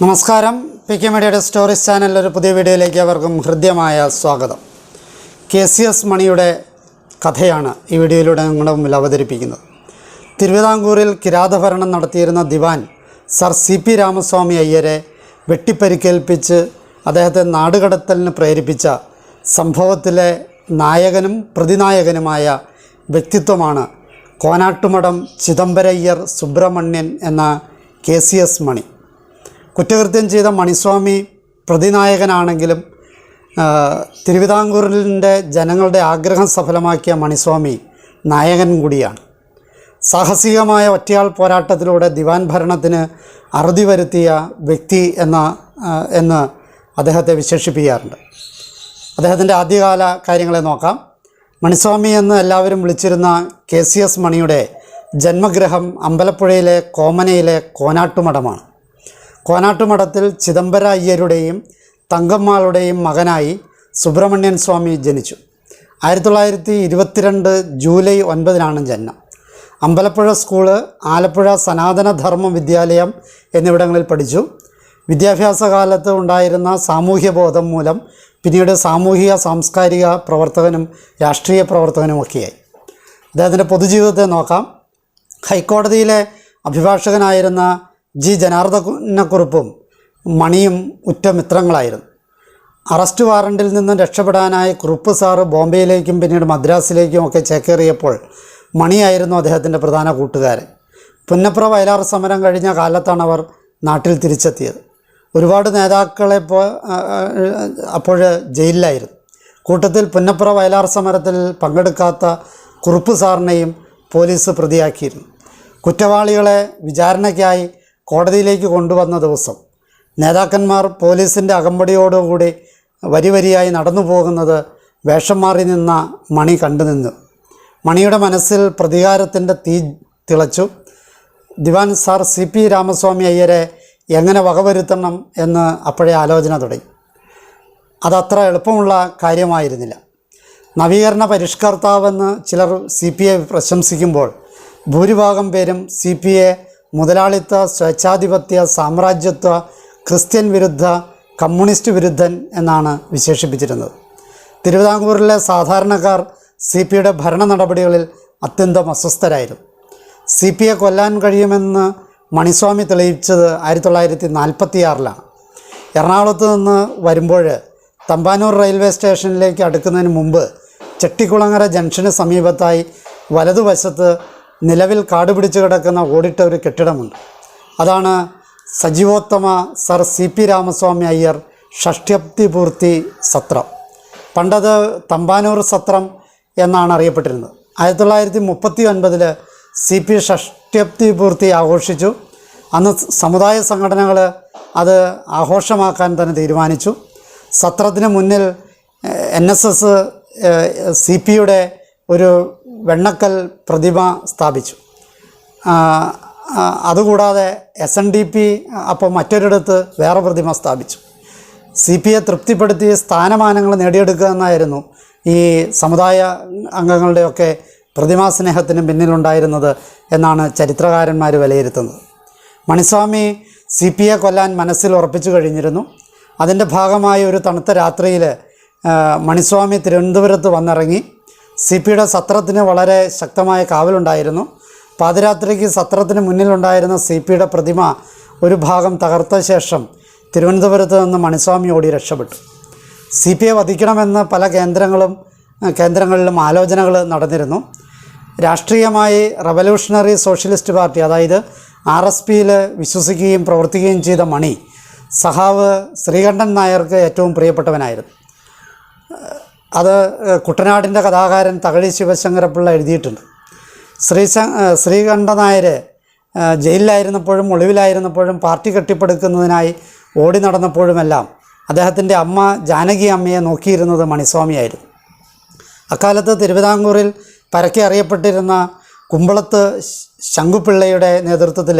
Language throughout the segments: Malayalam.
നമസ്കാരം. പി കെ മീഡിയയുടെ സ്റ്റോറീസ് ചാനലിൽ ഒരു പുതിയ വീഡിയോയിലേക്ക് അവർക്കും ഹൃദ്യമായ സ്വാഗതം. കെ സി എസ് മണിയുടെ കഥയാണ് ഈ വീഡിയോയിലൂടെ നിങ്ങളുടെ മുമ്പിൽ അവതരിപ്പിക്കുന്നത്. തിരുവിതാംകൂറിൽ കിരാതഭരണം നടത്തിയിരുന്ന ദിവാൻ സർ സി പി രാമസ്വാമി അയ്യരെ വെട്ടിപ്പരിക്കേൽപ്പിച്ച് അദ്ദേഹത്തെ നാടുകടത്തലിന് പ്രേരിപ്പിച്ച സംഭവത്തിലെ നായകനും പ്രതിനായകനുമായ വ്യക്തിത്വമാണ് കോനാട്ടുമഠം ചിദംബരയ്യർ സുബ്രഹ്മണ്യൻ എന്ന കെ സി എസ് മണി. കുറ്റകൃത്യം ചെയ്ത മണിസ്വാമി പ്രതിനായകനാണെങ്കിലും തിരുവിതാംകൂറിന്റെ ജനങ്ങളുടെ ആഗ്രഹം സഫലമാക്കിയ മണിസ്വാമി നായകൻ കൂടിയാണ്. സാഹസികമായ ഒറ്റയാൾ പോരാട്ടത്തിലൂടെ ദിവാൻ ഭരണത്തിന് അറുതി വരുത്തിയ വ്യക്തി എന്ന എന്ന് അദ്ദേഹത്തെ വിശേഷിപ്പിക്കാറുണ്ട്. അദ്ദേഹത്തിന്റെ ആദ്യകാല കാര്യങ്ങളെ നോക്കാം. മണിസ്വാമി എന്ന് എല്ലാവരും വിളിച്ചിരുന്ന കെ സി എസ് മണിയുടെ ജന്മഗ്രഹം അമ്പലപ്പുഴയിലെ കോമനയിലെ കോനാട്ടുമഠമാണ്. കോനാട്ടുമഠത്തിൽ ചിദംബര അയ്യരുടെയും തങ്കമ്മാളുടെയും മകനായി സുബ്രഹ്മണ്യൻ സ്വാമി ജനിച്ചു. ആയിരത്തി തൊള്ളായിരത്തി ഇരുപത്തിരണ്ട് ജൂലൈ ഒൻപതിനാണ് ജനനം അമ്പലപ്പുഴ സ്കൂൾ ആലപ്പുഴ സനാതനധർമ്മ വിദ്യാലയം എന്നിവിടങ്ങളിൽ പഠിച്ചു. വിദ്യാഭ്യാസ കാലത്ത് ഉണ്ടായിരുന്ന സാമൂഹ്യബോധം മൂലം പിന്നീട് സാമൂഹിക സാംസ്കാരിക പ്രവർത്തകനും രാഷ്ട്രീയ പ്രവർത്തകനുമൊക്കെയായി. അദ്ദേഹത്തിന്റെ പൊതുജീവിതത്തെ നോക്കാം. ഹൈക്കോടതിയിലെ അഭിഭാഷകനായിരുന്ന ജി ജനാർദ്ദനക്കുറിപ്പും മണിയും ഉറ്റ മിത്രങ്ങളായിരുന്നു അറസ്റ്റ് വാറണ്ടിൽ നിന്നും രക്ഷപ്പെടാനായി കുറുപ്പ് സാറ് ബോംബെയിലേക്കും പിന്നീട് മദ്രാസിലേക്കും ഒക്കെ ചേക്കേറിയപ്പോൾ മണിയായിരുന്നു അദ്ദേഹത്തിന്റെ പ്രധാന കൂട്ടുകാരൻ. പുന്നപ്ര വയലാർ സമരം കഴിഞ്ഞ കാലത്താണ് അവർ നാട്ടിൽ തിരിച്ചെത്തിയത്. ഒരുപാട് നേതാക്കളെ അപ്പോൾ ജയിലിലായിരുന്നു. കൂട്ടത്തിൽ പുന്നപ്ര വയലാർ സമരത്തിൽ പങ്കെടുക്കാത്ത കുറുപ്പ് സാറിനെയും പോലീസ് പ്രതിയാക്കിയിരുന്നു. കുറ്റവാളികളെ വിചാരണയ്ക്കായി കോടതിയിലേക്ക് കൊണ്ടുവന്ന ദിവസം നേതാക്കന്മാർ പോലീസിന്റെ അകമ്പടിയോടുകൂടി വരി വരിയായി നടന്നു പോകുന്നത് വേഷം മാറി നിന്ന മണി കണ്ടു നിന്നു. മണിയുടെ മനസ്സിൽ പ്രതികാരത്തിന്റെ തീ തിളച്ചു. ദിവാൻ സാർ സി പി രാമസ്വാമി അയ്യരെ എങ്ങനെ വകവരുത്തണം എന്ന് അപ്പോഴേ ആലോചന തുടങ്ങി. അതത്ര എളുപ്പമുള്ള കാര്യമായിരുന്നില്ല. നവീകരണ പരിഷ്കർത്താവെന്ന് ചിലർ സി പി ഐ പ്രശംസിക്കുമ്പോൾ ഭൂരിഭാഗം പേരും സി പി എ മുതലാളിത്ത സ്വേച്ഛാധിപത്യ സാമ്രാജ്യത്വ ക്രിസ്ത്യൻ വിരുദ്ധ കമ്മ്യൂണിസ്റ്റ് വിരുദ്ധൻ എന്നാണ് വിശേഷിപ്പിച്ചിരുന്നത്. തിരുവിതാംകൂറിലെ സാധാരണക്കാർ സി പിയുടെ ഭരണ നടപടികളിൽ അത്യന്തം അസ്വസ്ഥരായിരുന്നു. സി പി എ കൊല്ലാൻ കഴിയുമെന്ന് മണിസ്വാമി തെളിയിച്ചത് ആയിരത്തി തൊള്ളായിരത്തി നാൽപ്പത്തി ആറിലാണ് എറണാകുളത്ത് നിന്ന് വരുമ്പോൾ തമ്പാനൂർ റെയിൽവേ സ്റ്റേഷനിലേക്ക് അടുക്കുന്നതിന് മുമ്പ് ചെട്ടിക്കുളങ്ങര ജംഗ്ഷന് സമീപത്തായി വലതുവശത്ത് നിലവിൽ കാട് പിടിച്ച് കിടക്കുന്ന ഓടിട്ട ഒരു കെട്ടിടമുണ്ട്. അതാണ് സജീവോത്തമ sir C P Ramaswamy Iyer ഷഷ്ട്യപ്തി പൂർത്തി സത്രം. പണ്ടത് തമ്പാനൂർ സത്രം എന്നാണ് അറിയപ്പെട്ടിരുന്നത്. ആയിരത്തി തൊള്ളായിരത്തി മുപ്പത്തി ഒൻപതിൽ സി പി ഷഷ്ട്യപ്തി പൂർത്തി ആഘോഷിച്ചു. അന്ന് സമുദായ സംഘടനകൾ അത് ആഘോഷമാക്കാൻ തന്നെ തീരുമാനിച്ചു. സത്രത്തിന് മുന്നിൽ എൻ എസ് എസ് സി പിയുടെ ഒരു വെണ്ണക്കൽ പ്രതിമ സ്ഥാപിച്ചു. അതുകൂടാതെ എസ് എൻ ഡി പി അപ്പോൾ മറ്റൊരിടത്ത് വേറെ പ്രതിമ സ്ഥാപിച്ചു. സി പി ഐ തൃപ്തിപ്പെടുത്തി സ്ഥാനമാനങ്ങൾ നേടിയെടുക്കുക എന്നായിരുന്നു ഈ സമുദായ അംഗങ്ങളുടെയൊക്കെ പ്രതിമാ സ്നേഹത്തിന് പിന്നിലുണ്ടായിരുന്നത് എന്നാണ് ചരിത്രകാരന്മാർ വിലയിരുത്തുന്നത്. മണിസ്വാമി സി പി ഐ കൊല്ലാൻ മനസ്സിൽ ഉറപ്പിച്ചു കഴിഞ്ഞിരുന്നു. അതിന്റെ ഭാഗമായി ഒരു തണുത്ത രാത്രിയിൽ മണിസ്വാമി തിരുവനന്തപുരത്ത് വന്നിറങ്ങി സി പിയുടെ സത്രത്തിന് വളരെ ശക്തമായ കാവലുണ്ടായിരുന്നു. പാതിരാത്രിക്ക് സത്രത്തിന് മുന്നിലുണ്ടായിരുന്ന സി പിയുടെ പ്രതിമ ഒരു ഭാഗം തകർത്ത ശേഷം തിരുവനന്തപുരത്ത് നിന്ന് മണിസ്വാമി ഓടി രക്ഷപ്പെട്ടു. സി പി ഐ വധിക്കണമെന്ന് പല കേന്ദ്രങ്ങളും കേന്ദ്രങ്ങളിലും ആലോചനകൾ നടന്നിരുന്നു. രാഷ്ട്രീയമായി റവല്യൂഷണറി സോഷ്യലിസ്റ്റ് പാർട്ടി അതായത് ആർ എസ് പിയിൽ വിശ്വസിക്കുകയും പ്രവർത്തിക്കുകയും ചെയ്ത മണി സഹാവ് ശ്രീകണ്ഠൻ നായർക്ക് ഏറ്റവും പ്രിയപ്പെട്ടവനായിരുന്നു. അത് കുട്ടനാടിന്റെ കഥാകാരൻ തകഴി ശിവശങ്കരപ്പിള്ള എഴുതിയിട്ടുണ്ട്. ശ്രീ ശ്രീകണ്ഠനായർ ജയിലിലായിരുന്നപ്പോഴും ഒളിവിലായിരുന്നപ്പോഴും പാർട്ടി കെട്ടിപ്പടുക്കുന്നതിനായി ഓടി നടന്നപ്പോഴുമെല്ലാം അദ്ദേഹത്തിന്റെ അമ്മ ജാനകി അമ്മയെ നോക്കിയിരുന്നത് മണിസ്വാമിയായിരുന്നു. അക്കാലത്ത് തിരുവിതാംകൂറിൽ പരക്കെ അറിയപ്പെട്ടിരുന്ന കുമ്പളത്ത് ശങ്കുപിള്ളയുടെ നേതൃത്വത്തിൽ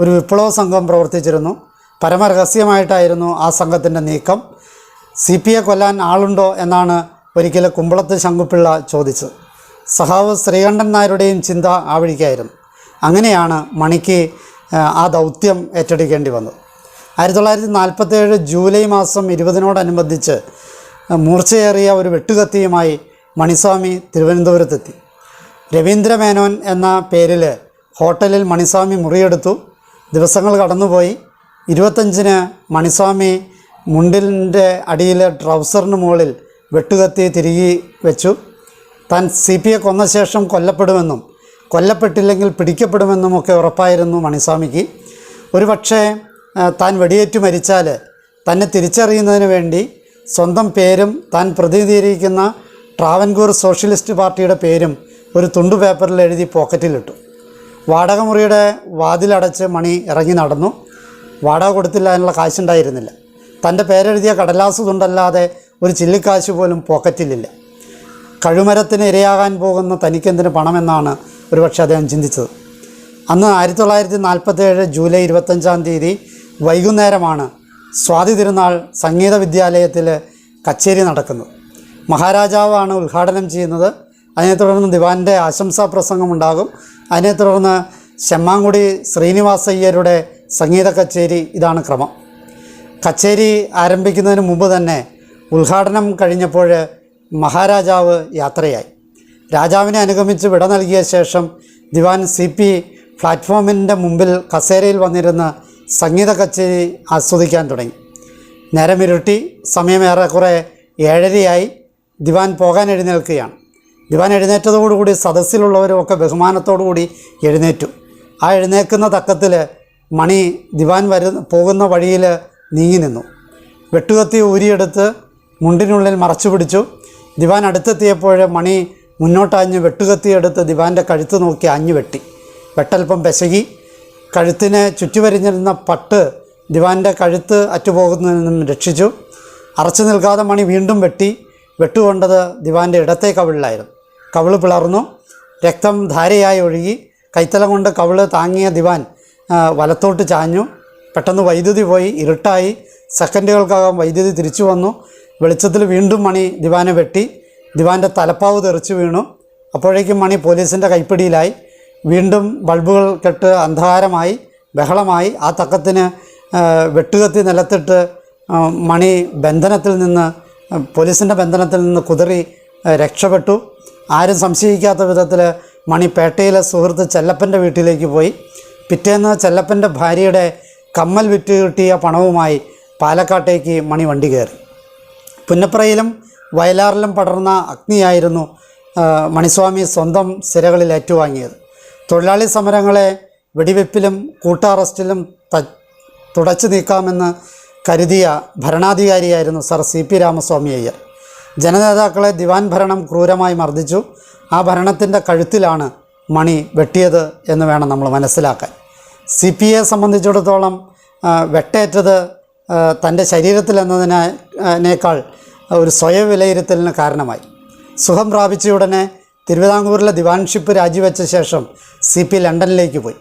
ഒരു വിപ്ലവ സംഘം പ്രവർത്തിച്ചിരുന്നു. പരമരഹസ്യമായിട്ടായിരുന്നു ആ സംഘത്തിന്റെ നീക്കം. സി പി കൊല്ലാൻ ആളുണ്ടോ എന്നാണ് ഒരിക്കൽ കുമ്പളത്ത് ശങ്കുപിള്ള ചോദിച്ചു. സഹാവ് ശ്രീകണ്ഠൻ നായരുടെയും ചിന്ത ആ വഴിക്കായിരുന്നു. അങ്ങനെയാണ് മണിക്ക് ആ, ദൗത്യം ഏറ്റെടുക്കേണ്ടി വന്നത്. ആയിരത്തി തൊള്ളായിരത്തി നാൽപ്പത്തേഴ് ജൂലൈ മാസം ഇരുപതിനോടനുബന്ധിച്ച് മൂർച്ചയേറിയ ഒരു വെട്ടുകത്തിയുമായി മണിസ്വാമി തിരുവനന്തപുരത്തെത്തി. രവീന്ദ്ര മേനോൻ എന്ന പേരിൽ ഹോട്ടലിൽ മണിസ്വാമി മുറിയെടുത്തു. ദിവസങ്ങൾ കടന്നുപോയി. ഇരുപത്തഞ്ചിന് മണിസ്വാമി മുണ്ടിലിന്റെ അടിയിലെ ട്രൗസറിന് മുകളിൽ വെട്ടുകത്തി തിരികെ വെച്ചു. താൻ സി പി എ കൊന്ന ശേഷം കൊല്ലപ്പെടുമെന്നും കൊല്ലപ്പെട്ടില്ലെങ്കിൽ പിടിക്കപ്പെടുമെന്നും ഒക്കെ ഉറപ്പായിരുന്നു മണിസ്വാമിക്ക്. ഒരു പക്ഷേ താൻ വെടിയേറ്റു മരിച്ചാൽ തന്നെ തിരിച്ചറിയുന്നതിന് വേണ്ടി സ്വന്തം പേരും താൻ പ്രതിനിധീകരിക്കുന്ന ട്രാവൻകൂർ സോഷ്യലിസ്റ്റ് പാർട്ടിയുടെ പേരും ഒരു തുണ്ടു പേപ്പറിൽ എഴുതി പോക്കറ്റിലിട്ടു. വാടകമുറിയുടെ വാതിലടച്ച് മണി ഇറങ്ങി നടന്നു. വാടക കൊടുത്തില്ല അതിനുള്ള കാശുണ്ടായിരുന്നില്ല. തന്റെ പേരെഴുതിയ കടലാസ് തുണ്ടല്ലാതെ ഒരു ചില്ലിക്കാശ് പോലും പോക്കറ്റിലില്ല. കഴുമരത്തിന് ഇരയാകാൻ പോകുന്ന തനിക്കെന്തിന് പണമെന്നാണ് ഒരുപക്ഷെ അദ്ദേഹം ചിന്തിച്ചത്. അന്ന് ആയിരത്തി തൊള്ളായിരത്തി നാൽപ്പത്തേഴ് ജൂലൈ ഇരുപത്തഞ്ചാം തീയതി വൈകുന്നേരമാണ് സ്വാതി തിരുനാൾ സംഗീത വിദ്യാലയത്തിൽ കച്ചേരി നടക്കുന്നത്. മഹാരാജാവാണ് ഉദ്ഘാടനം ചെയ്യുന്നത്. അതിനെ തുടർന്ന് ദിവാന്റെ ആശംസാ പ്രസംഗം ഉണ്ടാകും. അതിനെ തുടർന്ന് ചെമ്മാങ്കുടി ശ്രീനിവാസയ്യരുടെ സംഗീത കച്ചേരി ഇതാണ് ക്രമം. കച്ചേരി ആരംഭിക്കുന്നതിന് മുമ്പ് തന്നെ ഉദ്ഘാടനം കഴിഞ്ഞപ്പോൾ മഹാരാജാവ് യാത്രയായി. രാജാവിനെ അനുഗമിച്ച് വിട നൽകിയ ശേഷം ദിവാൻ സി പി പ്ലാറ്റ്ഫോമിന്റെ മുമ്പിൽ കസേരയിൽ വന്നിരുന്ന് സംഗീത കച്ചേരി ആസ്വദിക്കാൻ തുടങ്ങി. നേരമിരുട്ടി സമയം ഏറെക്കുറെ ഏഴരയായി ദിവാൻ പോകാൻ എഴുന്നേൽക്കുകയാണ്. ദിവാൻ എഴുന്നേറ്റതോടുകൂടി സദസ്സിലുള്ളവരും ഒക്കെ ബഹുമാനത്തോടുകൂടി എഴുന്നേറ്റു. ആ എഴുന്നേൽക്കുന്ന തക്കത്തിൽ മണി ദിവാൻ വരുന്ന പോകുന്ന വഴിയിൽ നീങ്ങി നിന്നു. വെട്ടുകത്തി ഊരിയെടുത്ത് മുണ്ടിനുള്ളിൽ മറച്ചു പിടിച്ചു. ദിവാൻ അടുത്തെത്തിയപ്പോൾ മണി മുന്നോട്ടാഞ്ഞ് വെട്ടുകത്തിയെടുത്ത് ദിവാന്റെ കഴുത്ത് നോക്കി അഞ്ഞു വെട്ടി. വെട്ടൽപ്പം പെശകി. കഴുത്തിനെ ചുറ്റുവരിഞ്ഞിരുന്ന പട്ട് ദിവാന്റെ കഴുത്ത് അറ്റുപോകുന്നതിൽ നിന്നും രക്ഷിച്ചു. അറച്ചു നിൽക്കാതെ മണി വീണ്ടും വെട്ടി. വെട്ടുകൊണ്ടത് ദിവാന്റെ ഇടത്തെ കവിളിലായിരുന്നു. കവിൾ പിളർന്നു. രക്തം ധാരയായി ഒഴുകി. കൈത്തലം കൊണ്ട് കവിൾ താങ്ങിയ ദിവാൻ വലത്തോട്ട് ചാഞ്ഞു. പെട്ടെന്ന് വൈദ്യുതി പോയി. ഇരുട്ടായി. സെക്കൻഡുകൾക്കകം വൈദ്യുതി തിരിച്ചു വന്നു. വെളിച്ചത്തിൽ വീണ്ടും മണി ദിവാനെ വെട്ടി ദിവാന്റെ തലപ്പാവ് തെറിച്ചു വീണു. അപ്പോഴേക്കും മണി പോലീസിന്റെ കൈപ്പിടിയിലായി. വീണ്ടും ബൾബുകൾ കെട്ട് അന്ധകാരമായി ബഹളമായി. ആ തക്കത്തിന് വെട്ടുകത്തി നിലത്തിട്ട് മണി ബന്ധനത്തിൽ നിന്ന് പോലീസിന്റെ ബന്ധനത്തിൽ നിന്ന് കുതിറി രക്ഷപ്പെട്ടു. ആരും സംശയിക്കാത്ത വിധത്തിൽ മണി പേട്ടയിലെ സുഹൃത്ത് ചെല്ലപ്പന്റെ വീട്ടിലേക്ക് പോയി. പിറ്റേന്ന് ചെല്ലപ്പന്റെ ഭാര്യയുടെ കമ്മൽ വിറ്റ് കിട്ടിയ പണവുമായി പാലക്കാട്ടേക്ക് മണി വണ്ടി കയറി. പുന്നപ്രയിലും വയലാറിലും പടർന്ന അഗ്നിയായിരുന്നു മണിസ്വാമി സ്വന്തം സിരകളിൽ ഏറ്റുവാങ്ങിയത്. തൊഴിലാളി സമരങ്ങളെ വെടിവെപ്പിലും കൂട്ടറസ്റ്റിലും ത തുടച്ചു നീക്കാമെന്ന് കരുതിയ ഭരണാധികാരിയായിരുന്നു sir C P Ramaswamy Iyer. ജനനേതാക്കളെ ദിവാൻ ഭരണം ക്രൂരമായി മർദ്ദിച്ചു. ആ ഭരണത്തിന്റെ കഴുത്തിലാണ് മണി വെട്ടിയത് എന്ന് വേണം നമ്മൾ മനസ്സിലാക്കാൻ. സി പി എ സംബന്ധിച്ചിടത്തോളം വെട്ടേറ്റത് തന്റെ ശരീരത്തിൽ എന്നതിനേക്കാൾ ഒരു സ്വയം വിലയിരുത്തലിന് കാരണമായി. സുഖം പ്രാപിച്ച ഉടനെ തിരുവിതാംകൂറിലെ ദിവാൻഷിപ്പ് രാജിവെച്ച ശേഷം സി പി ലണ്ടനിലേക്ക് പോയി.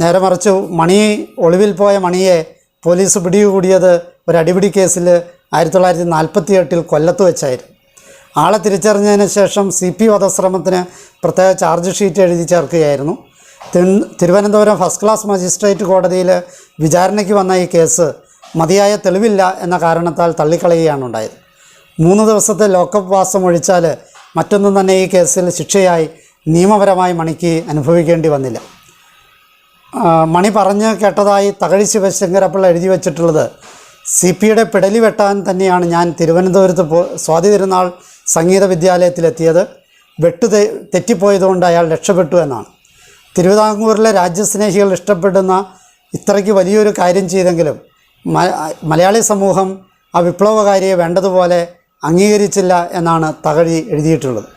നേരെ മറിച്ച് മണി ഒളിവിൽ പോയ മണിയെ പോലീസ് പിടികൂടിയത് ഒരു അടിപിടി കേസിൽ ആയിരത്തി തൊള്ളായിരത്തി നാൽപ്പത്തി എട്ടിൽ കൊല്ലത്ത് വെച്ചായിരുന്നു. ആളെ തിരിച്ചറിഞ്ഞതിന് ശേഷം സി പി വധശ്രമത്തിന് പ്രത്യേക ചാർജ് ഷീറ്റ് എഴുതി ചേർക്കുകയായിരുന്നു. തിരുവനന്തപുരം ഫസ്റ്റ് ക്ലാസ് മജിസ്ട്രേറ്റ് കോടതിയിൽ വിചാരണയ്ക്ക് വന്ന ഈ കേസ് മതിയായ തെളിവില്ല എന്ന കാരണത്താൽ തള്ളിക്കളയുകയാണ് ഉണ്ടായത്. മൂന്ന് ദിവസത്തെ ലോക്കപ്പ് വാസം ഒഴിച്ചാൽ മറ്റൊന്നും തന്നെ ഈ കേസിൽ ശിക്ഷയായി നിയമപരമായി മണിക്ക് അനുഭവിക്കേണ്ടി വന്നില്ല. മണി പറഞ്ഞ് കേട്ടതായി തകഴി ശിവശങ്കരപ്പിള്ള എഴുതി വച്ചിട്ടുള്ളത് സി പിയുടെ പിടലി വെട്ടാൻ തന്നെയാണ് ഞാൻ തിരുവനന്തപുരത്ത് പോ സ്വാതി തിരുനാൾ സംഗീത വിദ്യാലയത്തിലെത്തിയത്. വെട്ടു തെറ്റിപ്പോയതുകൊണ്ട് അയാൾ രക്ഷപ്പെട്ടു എന്നാണ്. തിരുവിതാംകൂറിലെ രാജ്യസ്നേഹികൾ ഇഷ്ടപ്പെടുന്ന ഇത്രയ്ക്ക് വലിയൊരു കാര്യം ചെയ്തെങ്കിലും മലയാളി സമൂഹം ആ വിപ്ലവകാരിയെ വേണ്ടതുപോലെ അംഗീകരിച്ചില്ല എന്നാണ് തകഴി എഴുതിയിട്ടുള്ളത്.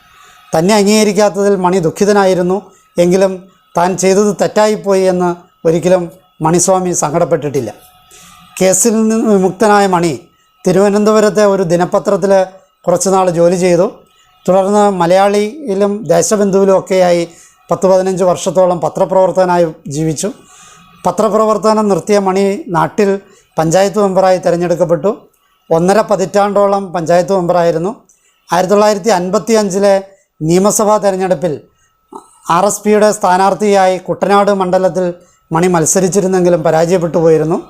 തന്നെ അംഗീകരിക്കാത്തതിൽ മണി ദുഃഖിതനായിരുന്നു. എങ്കിലും താൻ ചെയ്തത് തെറ്റായിപ്പോയി എന്ന് ഒരിക്കലും മണിസ്വാമി സങ്കടപ്പെട്ടിട്ടില്ല. കേസിൽ നിന്ന് വിമുക്തനായ മണി തിരുവനന്തപുരത്തെ ഒരു ദിനപത്രത്തിൽ കുറച്ചുനാൾ ജോലി ചെയ്തു. തുടർന്ന് മലയാളിയിലും ദേശബന്ധുവിലും ഒക്കെയായി പത്ത് പതിനഞ്ച് വർഷത്തോളം പത്രപ്രവർത്തകനായി ജീവിച്ചു. പത്രപ്രവർത്തനം നിർത്തിയ മണി നാട്ടിൽ പഞ്ചായത്ത് മെമ്പറായി തിരഞ്ഞെടുക്കപ്പെട്ടു. ഒന്നര പതിറ്റാണ്ടോളം പഞ്ചായത്ത് മെമ്പറായിരുന്നു. ആയിരത്തി തൊള്ളായിരത്തി അൻപത്തി അഞ്ചിലെ നിയമസഭാ തെരഞ്ഞെടുപ്പിൽ ആർ എസ് പിയുടെ സ്ഥാനാർത്ഥിയായി കുട്ടനാട് മണ്ഡലത്തിൽ മണി മത്സരിച്ചിരുന്നെങ്കിലും പരാജയപ്പെട്ടു പോയിരുന്നു.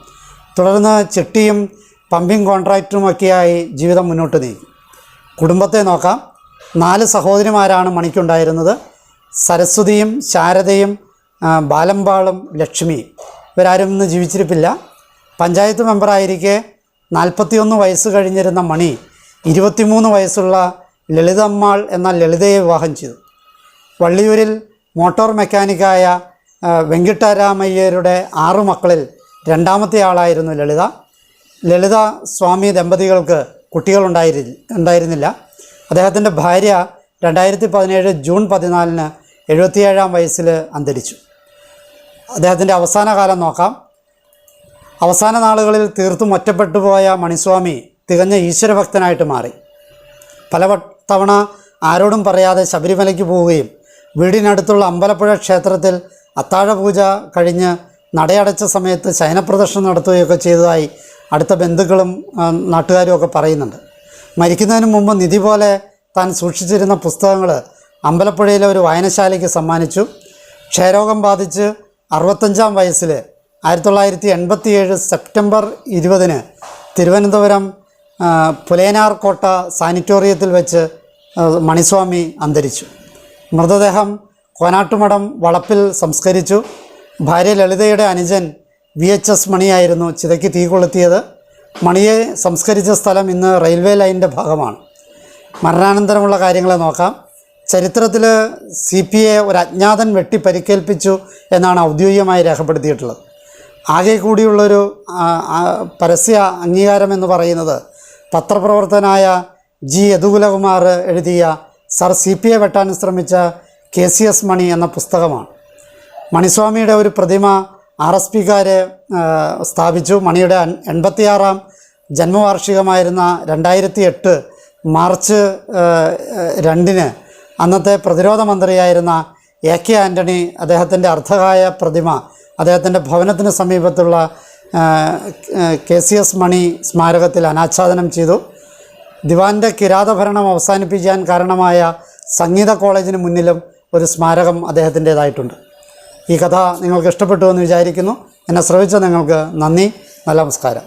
തുടർന്ന് ചിട്ടിയും പമ്പിംഗ് കോൺട്രാക്റ്റുമൊക്കെയായി ജീവിതം മുന്നോട്ട് നീങ്ങി. കുടുംബത്തെ നോക്കാം. നാല് സഹോദരിമാരാണ് മണിക്കുണ്ടായിരുന്നത്. സരസ്വതിയും ശാരദയും ബാലമ്പാളും ലക്ഷ്മിയും ഇവരാരും ഇന്ന് ജീവിച്ചിരിപ്പില്ല. പഞ്ചായത്ത് മെമ്പറായിരിക്കെ നാൽപ്പത്തിയൊന്ന് വയസ്സ് കഴിഞ്ഞിരുന്ന മണി ഇരുപത്തിമൂന്ന് വയസ്സുള്ള ലളിതമ്മാൾ എന്ന ലളിതയെ വിവാഹം ചെയ്തു. വള്ളിയൂരിൽ മോട്ടോർ മെക്കാനിക്കായ വെങ്കിട്ടരാമയ്യരുടെ ആറു മക്കളിൽ രണ്ടാമത്തെ ആളായിരുന്നു ലളിത. ലളിത സ്വാമി ദമ്പതികൾക്ക് കുട്ടികളുണ്ടായിരി ഉണ്ടായിരുന്നില്ല. അദ്ദേഹത്തിന്റെ ഭാര്യ രണ്ടായിരത്തി പതിനേഴ് ജൂൺ പതിനാലിന് എഴുപത്തിയേഴാം വയസ്സിൽ അന്തരിച്ചു. അദ്ദേഹത്തിന്റെ അവസാന കാലം നോക്കാം. അവസാന നാളുകളിൽ തീർത്തും ഒറ്റപ്പെട്ടു പോയ മണിസ്വാമി തികഞ്ഞ ഈശ്വരഭക്തനായിട്ട് മാറി. പല തവണ ആരോടും പറയാതെ ശബരിമലയ്ക്ക് പോവുകയും വീടിനടുത്തുള്ള അമ്പലപ്പുഴ ക്ഷേത്രത്തിൽ അത്താഴപൂജ കഴിഞ്ഞ് നടയടച്ച സമയത്ത് ശയനപ്രദർശനം നടത്തുകയൊക്കെ ചെയ്തതായി അടുത്ത ബന്ധുക്കളും നാട്ടുകാരും ഒക്കെ പറയുന്നുണ്ട്. മരിക്കുന്നതിന് മുമ്പ് നിധി പോലെ താൻ സൂക്ഷിച്ചിരുന്ന പുസ്തകങ്ങൾ അമ്പലപ്പുഴയിലെ ഒരു വായനശാലയ്ക്ക് സമ്മാനിച്ചു. ക്ഷയരോഗം ബാധിച്ച് അറുപത്തഞ്ചാം വയസ്സിൽ ആയിരത്തി തൊള്ളായിരത്തി എൺപത്തി ഏഴ് സെപ്റ്റംബർ ഇരുപതിന് തിരുവനന്തപുരം ആ, കോട്ട സാനിറ്റോറിയത്തിൽ വെച്ച് മണിസ്വാമി അന്തരിച്ചു. മൃതദേഹം കോനാട്ടുമഠം വളപ്പിൽ സംസ്കരിച്ചു. ഭാര്യ ലളിതയുടെ അനുജൻ വി എച്ച് എസ് മണിയായിരുന്നു ചിതയ്ക്ക് തീ കൊളുത്തിയത്. മണിയെ സംസ്കരിച്ച സ്ഥലം ഇന്ന് റെയിൽവേ ലൈനിന്റെ ഭാഗമാണ്. മരണാനന്തരമുള്ള കാര്യങ്ങളെ നോക്കാം. ചരിത്രത്തിൽ സി പി എ ഒരു അജ്ഞാതൻ വെട്ടി പരിക്കേൽപ്പിച്ചു എന്നാണ് ഔദ്യോഗികമായി രേഖപ്പെടുത്തിയിട്ടുള്ളത്. ആകെ കൂടിയുള്ളൊരു പരസ്യ അംഗീകാരം എന്ന് പറയുന്നത് പത്രപ്രവർത്തനായ ജി യദുകുലകുമാർ എഴുതിയ സർ സി പി എ വെട്ടാൻ ശ്രമിച്ച കെ സി എസ് മണി എന്ന പുസ്തകമാണ്. മണിസ്വാമിയുടെ ഒരു പ്രതിമ ആർ എസ് പിക്കാർ സ്ഥാപിച്ചു. മണിയുടെ എൺപത്തിയാറാം ജന്മവാർഷികമായിരുന്ന രണ്ടായിരത്തി എട്ട് മാർച്ച് രണ്ടിന് അന്നത്തെ പ്രതിരോധ മന്ത്രിയായിരുന്ന എ കെ ആന്റണി അദ്ദേഹത്തിന്റെ അർദ്ധകായ പ്രതിമ അദ്ദേഹത്തിന്റെ ഭവനത്തിന് സമീപത്തുള്ള കെ സി എസ് മണി സ്മാരകത്തിൽ അനാച്ഛാദനം ചെയ്തു. ദിവാന്റെ കിരാതഭരണം അവസാനിപ്പിക്കാൻ കാരണമായ സംഗീത കോളേജിന് മുന്നിലും ഒരു സ്മാരകം അദ്ദേഹത്തിന്റേതായിട്ടുണ്ട്. ഈ കഥ നിങ്ങൾക്ക് ഇഷ്ടപ്പെട്ടു എന്ന് വിചാരിക്കുന്നു. എന്നെ ശ്രവിച്ച നിങ്ങൾക്ക് നന്ദി. നമസ്കാരം.